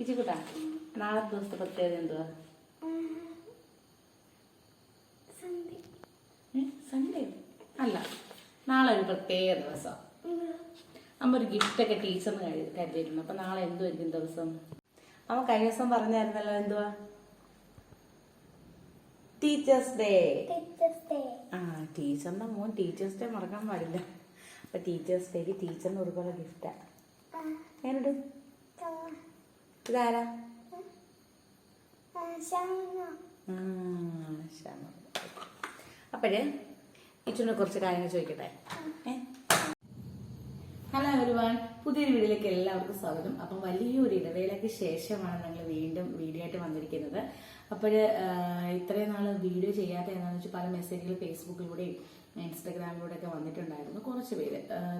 ഇച്ചിക്കുട്ടാ നാളെ ദിവസത്തെ പ്രത്യേകത എന്തുവാ? സൺഡേ അല്ല നാളെ ഒരു പ്രത്യേക ദിവസം. അമ്മ ഒരു ഗിഫ്റ്റൊക്കെ ടീച്ചറിന് കരുതി കരുതിയിരുന്നു. അപ്പൊ നാളെ എന്തുവായിരിക്കും ദിവസം? അമ്മ കഴിഞ്ഞ ദിവസം പറഞ്ഞായിരുന്നല്ലോ എന്തുവാ? ടീച്ചേഴ്സ് ഡേ ആ ടീച്ചറിന്റെ മോൻ ടീച്ചേഴ്സ് ഡേ മറക്കാൻ പാടില്ല. അപ്പൊ ടീച്ചേഴ്സ് ഡേക്ക് ടീച്ചറിന് ഒരുപോലെ ഗിഫ്റ്റാ. ഞാനിട് ഇതാരാ? അപ്പോഴേ ഇച്ചുനെ കുറച്ച് കാര്യങ്ങൾ ചോദിക്കട്ടെ? ഹലോ ഒരുവാൻ പുതിയൊരു വീഡിയോയിലേക്ക് എല്ലാവർക്കും സ്വാഗതം. അപ്പം വലിയൊരു ഇടവേളയ്ക്ക് ശേഷമാണ് ഞങ്ങൾ വീണ്ടും വീഡിയോ ആയിട്ട് വന്നിരിക്കുന്നത്. അപ്പോൾ ഇത്രയും നാൾ വീഡിയോ ചെയ്യാത്ത എന്താണെന്ന് വെച്ചാൽ പല മെസ്സേജുകൾ ഫേസ്ബുക്കിലൂടെയും ഇൻസ്റ്റഗ്രാമിലൂടെ ഒക്കെ വന്നിട്ടുണ്ടായിരുന്നു. കുറച്ച് പേര്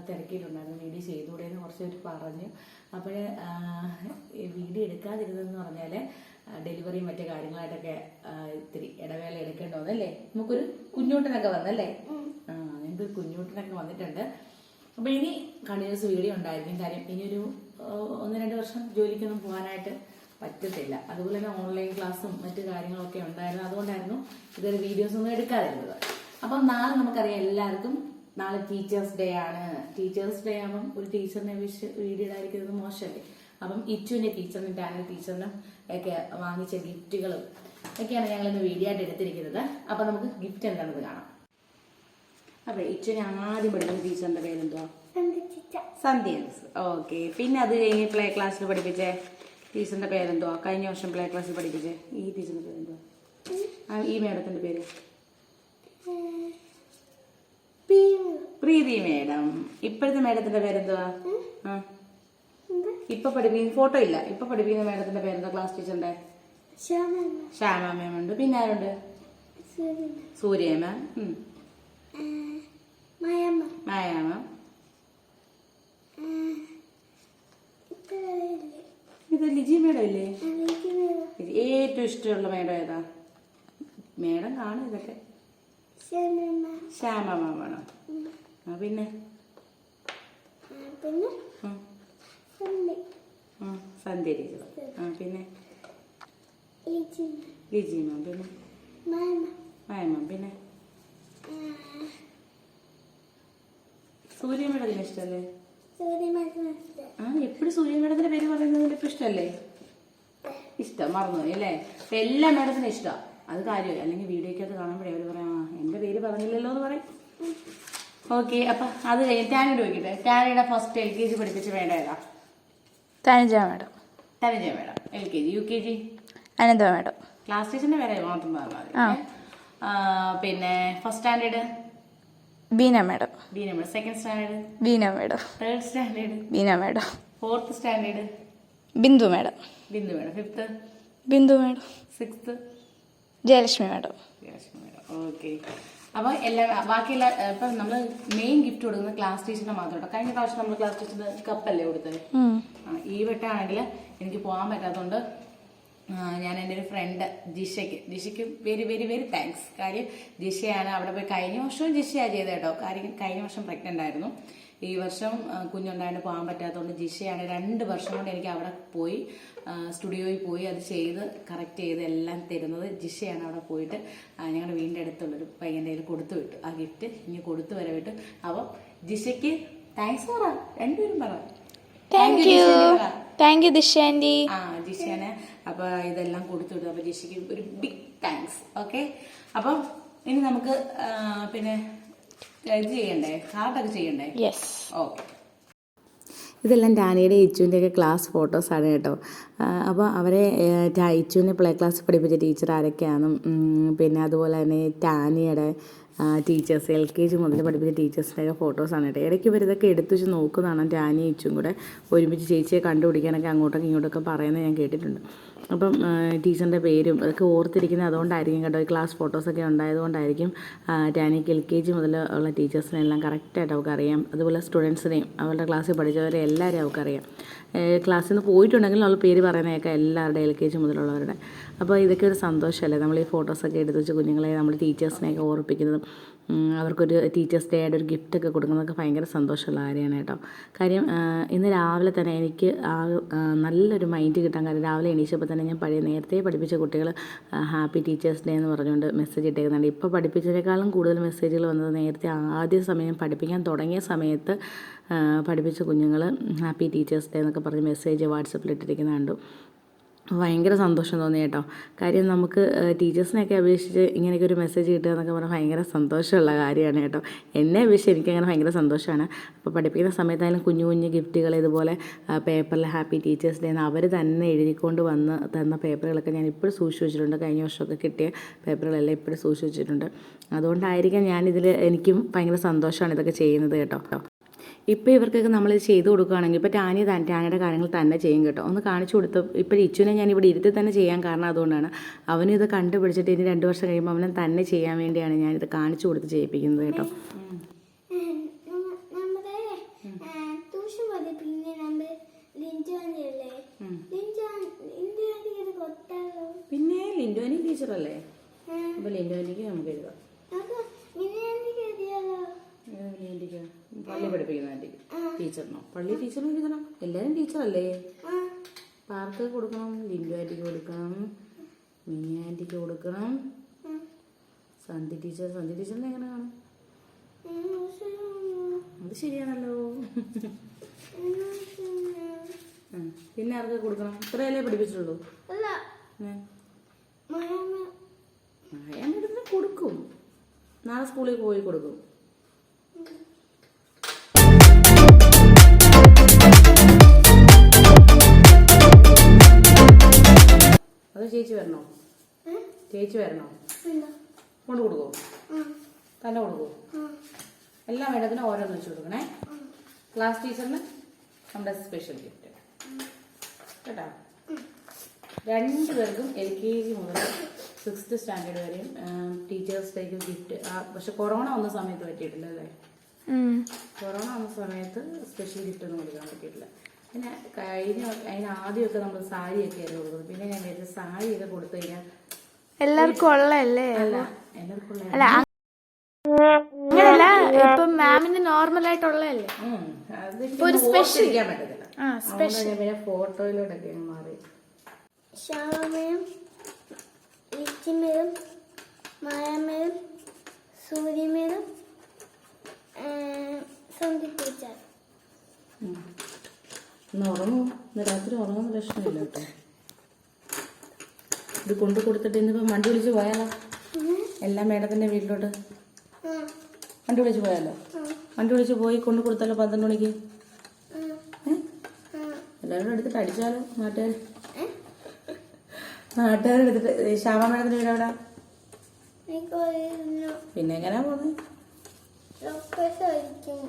തിരക്കിയിട്ടുണ്ടായിരുന്നു. വീഡിയോ ചെയ്തുകൂടെ എന്ന് കുറച്ച് പേര് പറഞ്ഞു അപ്പോൾ വീഡിയോ എടുക്കാതിരുന്നതെന്ന് പറഞ്ഞാൽ ഡെലിവറിയും മറ്റു കാര്യങ്ങളായിട്ടൊക്കെ ഇത്തിരി ഇടവേള എടുക്കേണ്ടി വന്നല്ലേ നമുക്കൊരു കുഞ്ഞൂട്ടനൊക്കെ വന്നല്ലേ? ആ ഞങ്ങൾക്ക് കുഞ്ഞൂട്ടനൊക്കെ വന്നിട്ടുണ്ട്. അപ്പൊ ഇനി കണ്ടിന്യൂസ് വീഡിയോ ഉണ്ടായിരിക്കും. കാര്യം ഇനിയൊരു ഒരു ഒന്ന് രണ്ട് വർഷം ജോലിക്കൊന്നും പോകാനായിട്ട് പറ്റത്തില്ല. അതുപോലെ തന്നെ ഓൺലൈൻ ക്ലാസ്സും മറ്റു കാര്യങ്ങളൊക്കെ ഉണ്ടായിരുന്നു. അതുകൊണ്ടായിരുന്നു ഇതൊരു വീഡിയോസ് ഒന്നും എടുക്കാതിരുന്നത്. അപ്പം നാളെ നമുക്കറിയാം എല്ലാവർക്കും നാളെ ടീച്ചേഴ്സ് ഡേ ആണ്. ടീച്ചേഴ്സ് ഡേ ആകുമ്പം ഒരു ടീച്ചറിനെ വിഷ് വീഡിയോ ഇടാതിരിക്കുന്നത് മോശമല്ലേ? അപ്പം ഇച്ചുവിന്റെ ടീച്ചറിനും ടാനൽ ടീച്ചറിനും ഒക്കെ വാങ്ങിച്ച ഗിഫ്റ്റുകളും ഒക്കെയാണ് ഞങ്ങൾ ഇന്ന് വീഡിയോ ആയിട്ട് എടുത്തിരിക്കുന്നത്. അപ്പൊ നമുക്ക് ഗിഫ്റ്റ് എന്താണെന്ന് കാണാം. അപ്പൊ ഇച്ചുവിനെ ആദ്യം പഠിക്കുന്ന ടീച്ചറിന്റെ പേരെന്തുവാ? സന്ധ്യ ഓക്കെ പിന്നെ അത് കഴിഞ്ഞ് പ്ലേ ക്ലാസ്സിൽ പഠിപ്പിച്ചേ ടീച്ചറിന്റെ പേരെന്തുവാ? കഴിഞ്ഞ വർഷം പ്ലേ ക്ലാസ്സിൽ പഠിപ്പിച്ചേ ഈ ടീച്ചറിന്റെ പേരെന്തുവാ? ഈ മേഡത്തിന്റെ പേര്. പ്രീതി മേഡം. ഇപ്പോഴത്തെ മേഡത്തിന്റെ പേരെന്തുവാ? ഇപ്പൊ പഠിപ്പിക്കുന്ന ഫോട്ടോ ഇല്ല. ഇപ്പൊ പഠിപ്പിക്കുന്ന മേഡത്തിന്റെ പേരെന്താ ക്ലാസ് ടീച്ചറിന്റെ ശ്യാമ മാം. ഉണ്ട്. പിന്നെ ആരുണ്ട്? സൂര്യ മാം. മായ മാം. ഇത് ലിജി മേഡം ഇല്ലേ? ലിജി, ഏറ്റവും ഇഷ്ടമുള്ള മേഡം ഏതാ? മേഡം കാണും ഇതൊക്കെ. ശ്യാമ വേണം ആ പിന്നെ? സന്ധ്യ ടീച്ചർ ആ. പിന്നെ? ലിജി. മാം പിന്നെ? മായ മാം പിന്നെ? സൂര്യ മേഡത്തിന് ഇഷ്ടമല്ലേ ആ എപ്പോഴും സൂര്യ മേഡത്തിന്റെ പേര് പറയുന്നതിന്റെ ഇഷ്ടല്ലേ? ഇഷ്ടം. മറന്നുപോയി അല്ലേ? എല്ലാ മേഡത്തിനും ഇഷ്ടം. അത് കാര്യമായി. അല്ലെങ്കിൽ വീഡിയോക്കകത്ത് കാണുമ്പോഴേ അവർ പറയാം ആ എന്റെ പേര് പറഞ്ഞില്ലല്ലോ എന്ന് പറയും. ഓക്കെ അപ്പൊ അത് കഴിഞ്ഞ് ടാനിയുടെ ചോദിക്കട്ടെ ടാനിയുടെ ഫസ്റ്റ് എൽ കെ ജി പഠിപ്പിച്ച് വേണ്ട ഏതാ Thanuja madam. Tanaja madam. L K G U K G Anantha madam. Class ടീച്ചറിന്റെ പേരെ മാത്രം പറഞ്ഞാൽ മതി. ആ. ആ, പിന്നെ first standard Beena madam. Beena madam. Second standard Beena madam. Third standard Beena madam. Fourth standard Bindu madam. Bindu madam. Fifth Bindu madam. Sixth Jayalakshmi madam. Okay. അപ്പോൾ എല്ലാ ബാക്കിയുള്ള ഇപ്പം നമ്മൾ മെയിൻ ഗിഫ്റ്റ് കൊടുക്കുന്നത് ക്ലാസ് ടീച്ചറിന് മാത്രം കേട്ടോ കഴിഞ്ഞ പ്രാവശ്യം നമ്മൾ ക്ലാസ് ടീച്ചറിന് കപ്പല്ലേ കൊടുത്തത്? ഈ വട്ടമാണെങ്കിൽ എനിക്ക് പോകാൻ പറ്റാത്തതുകൊണ്ട് ഞാൻ എന്റെ ഒരു ഫ്രണ്ട് ജിഷയ്ക്ക് ജിഷയ്ക്ക് വെരി വെരി വെരി താങ്ക്സ് കാര്യം ജിഷയാണ് അവിടെ പോയി കഴിഞ്ഞ വർഷവും ജിഷയാണ് ചെയ്തത് കേട്ടോ. കാര്യം കഴിഞ്ഞ വർഷം പ്രഗ്നന്റ് ആയിരുന്നു. ഈ വർഷം കുഞ്ഞുണ്ടായിട്ട് പോകാൻ പറ്റാത്തതുകൊണ്ട് ജിഷയാണ് രണ്ട് വർഷം കൊണ്ട് എനിക്ക് അവിടെ പോയി സ്റ്റുഡിയോയിൽ പോയി അത് ചെയ്ത് കറക്റ്റ് ചെയ്ത് എല്ലാം തരുന്നത് ജിഷയാണ് അവിടെ പോയിട്ട് ഞങ്ങളുടെ വീടിന്റെ അടുത്തുള്ളൊരു പയ്യന്റെ കയ്യിൽ കൊടുത്തു വിട്ടു. ആ ഗിഫ്റ്റ് ഇനി കൊടുത്തു വരെ വിട്ടു അപ്പോൾ ജിഷയ്ക്ക് താങ്ക്സ് പറ രണ്ടുപേരും പറ. Thank you. Thank you Disha aunty. ആ ജിഷയാണ് അപ്പൊ ഇതെല്ലാം കൊടുത്തു വിട്ടു. അപ്പൊ ജിഷയ്ക്ക് ഒരു ബിഗ് താങ്ക്സ് ഓക്കെ അപ്പം ഇനി നമുക്ക് പിന്നെ ഇത് ചെയ്യണ്ടേ? കാർഡൊക്കെ ചെയ്യണ്ടേ? യെസ് ഓക്കെ ഇതെല്ലാം ഡാനിയുടെ ഇച്ചുവിന്റെ ഒക്കെ ക്ലാസ് ഫോട്ടോസാണ് കേട്ടോ. അപ്പോൾ അവരെ ഇച്ചുവിനെ പ്ലേ ക്ലാസ് പഠിപ്പിച്ച ടീച്ചർ ആരൊക്കെയാണെന്നും പിന്നെ അതുപോലെ തന്നെ ടാനിയുടെ ടീച്ചേഴ്സ് എൽ കെ ജി മുതൽ പഠിപ്പിച്ച ടീച്ചേഴ്സിന്റെയൊക്കെ ഫോട്ടോസാണ് കേട്ടോ. ഇടയ്ക്ക് ഇവരിതൊക്കെ എടുത്തു വെച്ച് നോക്കുന്നതാണ് ടാനി ഇച്ചും കൂടെ ഒരുമിച്ച് ചേച്ചിയെ കണ്ടുപിടിക്കാനൊക്കെ അങ്ങോട്ടൊക്കെ ഇങ്ങോട്ടൊക്കെ പറയുന്നത് ഞാൻ കേട്ടിട്ടുണ്ട്. അപ്പം ടീച്ചറിന്റെ പേരും അതൊക്കെ ഓർത്തിരിക്കുന്നത് അതുകൊണ്ടായിരിക്കും കേട്ടോ. ഈ ക്ലാസ് ഫോട്ടോസൊക്കെ ഉണ്ടായതുകൊണ്ടായിരിക്കും ടാനിക്ക് എൽ കെ ജി മുതൽ ഉള്ള ടീച്ചേഴ്സിനെല്ലാം കറക്റ്റായിട്ട് അവൾക്കറിയാം. അതുപോലെ സ്റ്റുഡൻസിനെയും അവളുടെ ക്ലാസ്സിൽ പഠിച്ചവരെ എല്ലാവരെയും അവൾക്കറിയാം. ക്ലാസ്സിൽ നിന്ന് പോയിട്ടുണ്ടെങ്കിൽ അവൾ പേര് പറയുന്നതൊക്കെ എല്ലാവരുടെ എൽ കെ ജി മുതലുള്ളവരുടെ. അപ്പോൾ ഇതൊക്കെ ഒരു സന്തോഷമല്ലേ? നമ്മൾ ഈ ഫോട്ടോസൊക്കെ എടുത്ത് വെച്ച് കുഞ്ഞുങ്ങളെ നമ്മൾ ടീച്ചേഴ്സിനെയൊക്കെ ഓർപ്പിക്കുന്നതും. അവർക്കൊരു ടീച്ചേഴ്സ് ഡേ ആയിട്ട് ഒരു ഗിഫ്റ്റൊക്കെ കൊടുക്കുന്നതൊക്കെ ഭയങ്കര സന്തോഷമുള്ള കാര്യമാണ് കേട്ടോ. കാര്യം ഇന്ന് രാവിലെ തന്നെ എനിക്ക് ആ, നല്ലൊരു മൈൻഡ് കിട്ടാൻ കാര്യം രാവിലെ എണീച്ചപ്പോൾ തന്നെ ഞാൻ പഴയ നേരത്തെ പഠിപ്പിച്ച കുട്ടികൾ ഹാപ്പി ടീച്ചേഴ്സ് ഡേ എന്ന് പറഞ്ഞുകൊണ്ട് മെസ്സേജ് ഇട്ടേക്കുന്നുണ്ട്. ഇപ്പോൾ പഠിപ്പിച്ചതിനേക്കാളും കൂടുതൽ മെസ്സേജുകൾ വന്നത് നേരത്തെ ആദ്യ സമയം പഠിപ്പിക്കാൻ തുടങ്ങിയ സമയത്ത് പഠിപ്പിച്ച കുഞ്ഞുങ്ങൾ ഹാപ്പി ടീച്ചേഴ്സ് ഡേ എന്നൊക്കെ പറഞ്ഞ് മെസ്സേജ് വാട്സപ്പിൽ ഇട്ടിരിക്കുന്നത് കണ്ടു ഭയങ്കര സന്തോഷം തോന്നി കേട്ടോ. കാര്യം നമുക്ക് ടീച്ചേഴ്സിനെയൊക്കെ അപേക്ഷിച്ച് ഇങ്ങനെയൊക്കെ ഒരു മെസ്സേജ് കിട്ടുക എന്നൊക്കെ പറഞ്ഞാൽ ഭയങ്കര സന്തോഷമുള്ള കാര്യമാണ് കേട്ടോ. എന്നെ അപേക്ഷിച്ച് എനിക്കങ്ങനെ ഭയങ്കര സന്തോഷമാണ്. അപ്പോൾ പഠിപ്പിക്കുന്ന സമയത്തായാലും കുഞ്ഞു കുഞ്ഞു ഗിഫ്റ്റുകൾ ഇതുപോലെ പേപ്പറിൽ ഹാപ്പി ടീച്ചേഴ്സ് ഡേ എന്ന് അവർ തന്നെ എഴുതിക്കൊണ്ട് വന്ന് തന്ന പേപ്പറുകളൊക്കെ ഞാൻ ഇപ്പോഴും സൂക്ഷിച്ച് വെച്ചിട്ടുണ്ട് കഴിഞ്ഞ വർഷമൊക്കെ കിട്ടിയ പേപ്പറുകളെല്ലാം ഇപ്പോഴും സൂക്ഷിച്ച് വെച്ചിട്ടുണ്ട് അതുകൊണ്ടായിരിക്കാം ഞാനിതിൽ എനിക്കും ഭയങ്കര സന്തോഷമാണ് ഇതൊക്കെ ചെയ്യുന്നത് കേട്ടോ. ഇപ്പോൾ ഇവർക്കൊക്കെ നമ്മൾ ചെയ്ത് കൊടുക്കുകയാണെങ്കിൽ ഇപ്പോൾ ടാനി താൻ ടാനിയുടെ കാര്യങ്ങൾ തന്നെ ചെയ്യും കേട്ടോ. ഒന്ന് കാണിച്ചു കൊടുത്ത് ഇപ്പോൾ ഇച്ചുവിനെ ഞാൻ ഇവിടെ ഇരുത്തി തന്നെ ചെയ്യാൻ കാരണം അതുകൊണ്ടാണ്. അവനും ഇത് കണ്ടുപിടിച്ചിട്ട് ഇനി രണ്ട് വർഷം കഴിയുമ്പോൾ അവനെ തന്നെ ചെയ്യാൻ വേണ്ടിയാണ് ഞാനിത് കാണിച്ചു കൊടുത്ത് ചെയ്യിപ്പിക്കുന്നത് കേട്ടോ. പിന്നെ ലിൻഡോനി ടീച്ചറല്ലേ? അപ്പോൾ ലിൻഡോനിക്ക് നമുക്ക് എഴുതാം നമുക്ക് മിനിയാനിക്ക് എഴുതിയാലോ ആന്റിക്ക് പള്ളി പഠിപ്പിക്കുന്ന ആന്റിക്ക് ടീച്ചറിനോ പള്ളി ടീച്ചറിനും എഴുതണം എല്ലാവരും ടീച്ചറല്ലേ? പാർക്ക് കൊടുക്കണം. ലിൻഡു ആന്റിക്ക് കൊടുക്കണം. മിനി ആന്റിക്ക് കൊടുക്കണം. സന്ധി ടീച്ചർ സന്ധി ടീച്ചറിനെ എങ്ങനെ കാണും? അത് ശരിയാണല്ലോ. പിന്നെ ആർക്ക് കൊടുക്കണം? ഇത്രയല്ലേ പഠിപ്പിച്ചിട്ടുള്ളൂ കൊടുക്കും. നാളെ സ്കൂളിൽ പോയി കൊടുക്കും. ചേച്ചി വരണോ. കൊണ്ട് കൊടുക്കോ തന്നെ കൊടുക്കോ എല്ലാ മേഡത്തിനും ഓരോന്ന് വെച്ച് കൊടുക്കണേ. ക്ലാസ് ടീച്ചറിന് നമ്മുടെ സ്പെഷ്യൽ ഗിഫ്റ്റ് കേട്ടോ? രണ്ട് പേർക്കും എൽ കെ ജി മുതൽ സിക്സ്ത് സ്റ്റാൻഡേർഡ് വരെയും ടീച്ചേഴ്സ് ഡേക്ക് ഗിഫ്റ്റ് പക്ഷെ കൊറോണ വന്ന സമയത്ത് പറ്റിയിട്ടില്ല അല്ലേ? കൊറോണ വന്ന സമയത്ത് സ്പെഷ്യൽ ഗിഫ്റ്റ് ഒന്നും കൊടുക്കാൻ പറ്റിയിട്ടില്ല. പിന്നെ കഴിഞ്ഞ അതിന് ആദ്യമൊക്കെ നമ്മൾ സാരിയൊക്കെ ആയിരുന്നു കൊടുക്കുന്നത്. പിന്നെ ഞാൻ വിചാരിച്ചു സാരിയൊക്കെ കൊടുത്തു കഴിഞ്ഞാൽ എല്ലാവർക്കും ഉള്ളതല്ലേ? അല്ല അങ്ങനല്ല ഇപ്പം മാമിന് നോർമൽ ആയിട്ടുള്ളതല്ലേ ഇപ്പൊ ഒരു സ്പെഷ്യൽ ആ സ്പെഷ്യൽ അങ്ങ് മാറി. ശ്യാമയും ലിച്ചിമേലും മായാമേലും സൂര്യമേലും സന്ധി ടീച്ചർ ഉറങ്ങൂ. രാത്രി ഉറങ്ങുന്ന പ്രശ്നമില്ല കേട്ടോ. ഇത് കൊണ്ടു കൊടുത്തിട്ട് ഇന്നിപ്പോ മണ്ടി വിളിച്ച് പോയാലോ? എല്ലാം മേഡത്തിന്റെ വീട്ടിലോട്ട്. മണ്ടി വിളിച്ച് പോയാലോ? മണ്ടി വിളിച്ച് പോയി കൊണ്ടു കൊടുത്താലോ പന്ത്രണ്ട് മണിക്ക്? എല്ലാവരും എടുത്തിട്ട് അടിച്ചാലോ നാട്ടുകാർ നാട്ടുകാർ എടുത്തിട്ട് ശ്യാമ മേഡത്തിന്റെ വീട് എവിടെ? പിന്നെ എങ്ങനെയാ പോകുന്നത് ആയിരിക്കും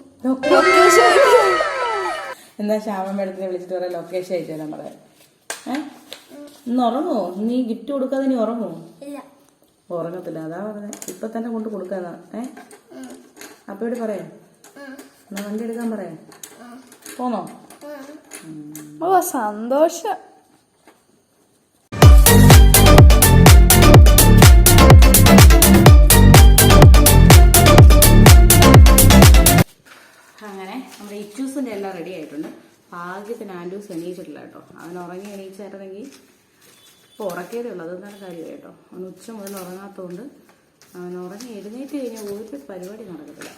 എന്നാ ശ്യാമ മേഡത്തിനെ വിളിച്ചിട്ട് പറയാം. ലൊക്കേഷൻ അയച്ചു തരാൻ പറയാം. ഇന്ന് ഉറങ്ങോ നീ ഗിഫ്റ്റ് കൊടുക്കാതെ നീ ഉറങ്ങോ ഇല്ല. ഉറങ്ങത്തില്ല. അതാ പറഞ്ഞത് ഇപ്പൊ തന്നെ കൊണ്ട് കൊടുക്കാന്നാ ഏ? അപ്പയോട് പറയാം. എന്നാ വണ്ടി എടുക്കാൻ പറയാം. പോന്നോ? ഓ സന്തോഷം. അങ്ങനെ നമ്മുടെ ഇറ്റൂസിന്റെ എല്ലാം റെഡി ആയിട്ടുണ്ട്. ഭാഗ്യത്തിന് ആൻഡൂസ് എണീച്ചിട്ടില്ല കേട്ടോ. അവൻ ഉറങ്ങി എണീച്ചായിരുന്നെങ്കിൽ ഇപ്പോൾ ഉറക്കിയതേ ഉള്ളൂ. അതൊന്നാണ് കാര്യം കേട്ടോ? അവൻ ഉച്ച മുതൽ ഉറങ്ങാത്തതുകൊണ്ട് അവൻ ഉറങ്ങി എഴുന്നേറ്റ് കഴിഞ്ഞാൽ ഒരു പരിപാടി നടക്കത്തില്ല.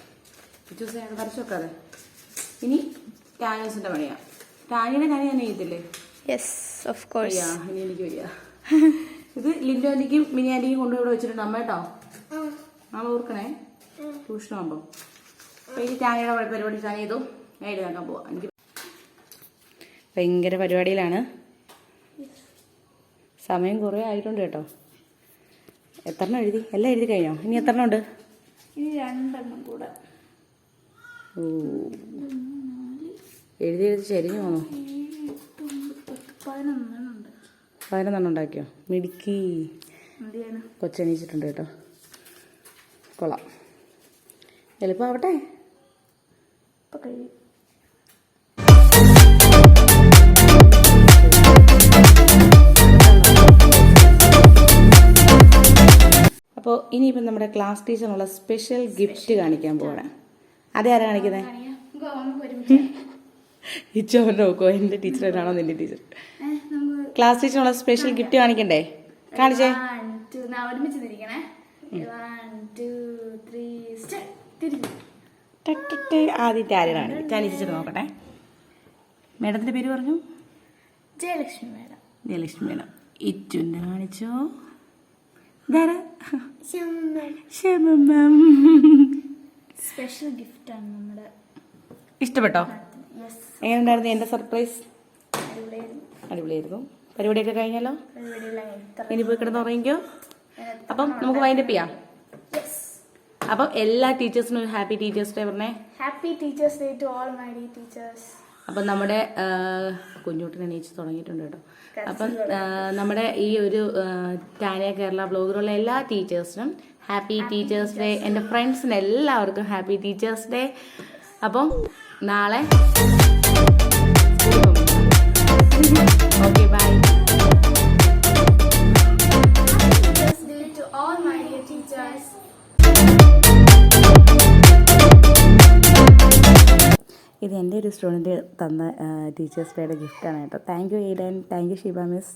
ഇറ്റൂസ് ഞാൻ വരച്ചു വെക്കാതെ. ഇനി ടാനിയസിന്റെ പണിയാ. ടാനിയുടെ കാര്യം ഞാൻ ചെയ്യത്തില്ലേ? യെസ് ഓഫ് കോഴ്സ് ഇനി എനിക്ക് വയ്യ. ഇത് ലിൻഡോ ആന്റിക്കും മിനി ആന്റിക്കും കൊണ്ടുപോയി ഇവിടെ വെച്ചിട്ടുണ്ട് അമ്മ കേട്ടോ. നാളെ ഓർക്കണേ ട്യൂഷനാകുമ്പോൾ അപ്പോൾ ഇനി ടാനിയുടെ പരിപാടി ടാൻ ചെയ്തു. ഞാൻ എഴുതാക്കാൻ പോവാം. എനിക്ക് ഭയങ്കര പരിപാടിയിലാണ്. സമയം കുറേ ആയിട്ടുണ്ട് കേട്ടോ. എത്രണ്ണം എഴുതി? എല്ലാം എഴുതി കഴിഞ്ഞോ? ഇനി എത്രണ്ണം ഉണ്ട്? ഇനി രണ്ടെണ്ണം കൂടെ. ഓ. എഴുതി എഴുതി ചരിഞ്ഞു പോന്നു? പതിനൊന്നെണ്ണം ഉണ്ട് പതിനൊന്നെണ്ണം ഉണ്ടാക്കിയോ? മിടുക്കി. കൊച്ചണീച്ചിട്ടുണ്ട് കൊച്ചെണീച്ചിട്ടുണ്ട് കേട്ടോ. കൊള്ളാം. എളുപ്പമാവട്ടെ ഇപ്പൊ കഴിയും. അപ്പോൾ ഇനി ഇനിയിപ്പം നമ്മുടെ ക്ലാസ് ടീച്ചറിനുള്ള സ്പെഷ്യൽ ഗിഫ്റ്റ് കാണിക്കാൻ പോവാണ്. അതേ ആരാ കാണിക്കുന്നത് ഒരുമിച്ച്. നോക്കോ എന്റെ ടീച്ചർ എന്നാണോ നിന്റെ ടീച്ചർ ക്ലാസ് ടീച്ചറിനുള്ള സ്പെഷ്യൽ ഗിഫ്റ്റ് കാണിക്കണ്ടേ? കാണിച്ചേ. ആദ്യത്തെ ചാലി ടീച്ചർ നോക്കട്ടെ. മേഡത്തിന്റെ പേര് പറഞ്ഞു? ജയലക്ഷ്മി മേഡം. ജയലക്ഷ്മി മേഡം. ഇറ്റുന്റെ കാണിച്ചോ. ഇതാരാ? സ്പെഷ്യൽ ആണ് നമ്മുടെ ഇഷ്ടപ്പെട്ടോ? എങ്ങനെയുണ്ടായിരുന്നു എന്റെ സർപ്രൈസ് അടിപൊളിയായിരുന്നു. പരിപാടിയൊക്കെ കഴിഞ്ഞല്ലോ? ഇനി പോയി കിടന്ന് ഉറങ്ങിക്കോ? അപ്പം നമുക്ക് വൈൻഡപ്പ് ചെയ്യാം. അപ്പം എല്ലാ ടീച്ചേഴ്സിനും ഒരു ഹാപ്പി ടീച്ചേഴ്സ് ഡേ പറഞ്ഞേ. Happy teachers day to all my dear teachers അപ്പം നമ്മുടെ കുഞ്ഞുട്ടിനെ എണീച്ച് തുടങ്ങിയിട്ടുണ്ട് കേട്ടോ. അപ്പം നമ്മുടെ ഈ ഒരു ടാനിയ കേരള ബ്ലോഗിലുള്ള എല്ലാ ടീച്ചേഴ്സിനും ഹാപ്പി ടീച്ചേഴ്സ് ഡേ. എന്റെ ഫ്രണ്ട്സിന് എല്ലാവർക്കും ഹാപ്പി ടീച്ചേഴ്സ് ഡേ. അപ്പം നാളെ ഒരു സ്റ്റുഡന്റ് തന്ന ടീച്ചേഴ്സ് ഡേയുടെ ഗിഫ്റ്റാണ് കേട്ടോ. Thank you Eden thank you Sheeba miss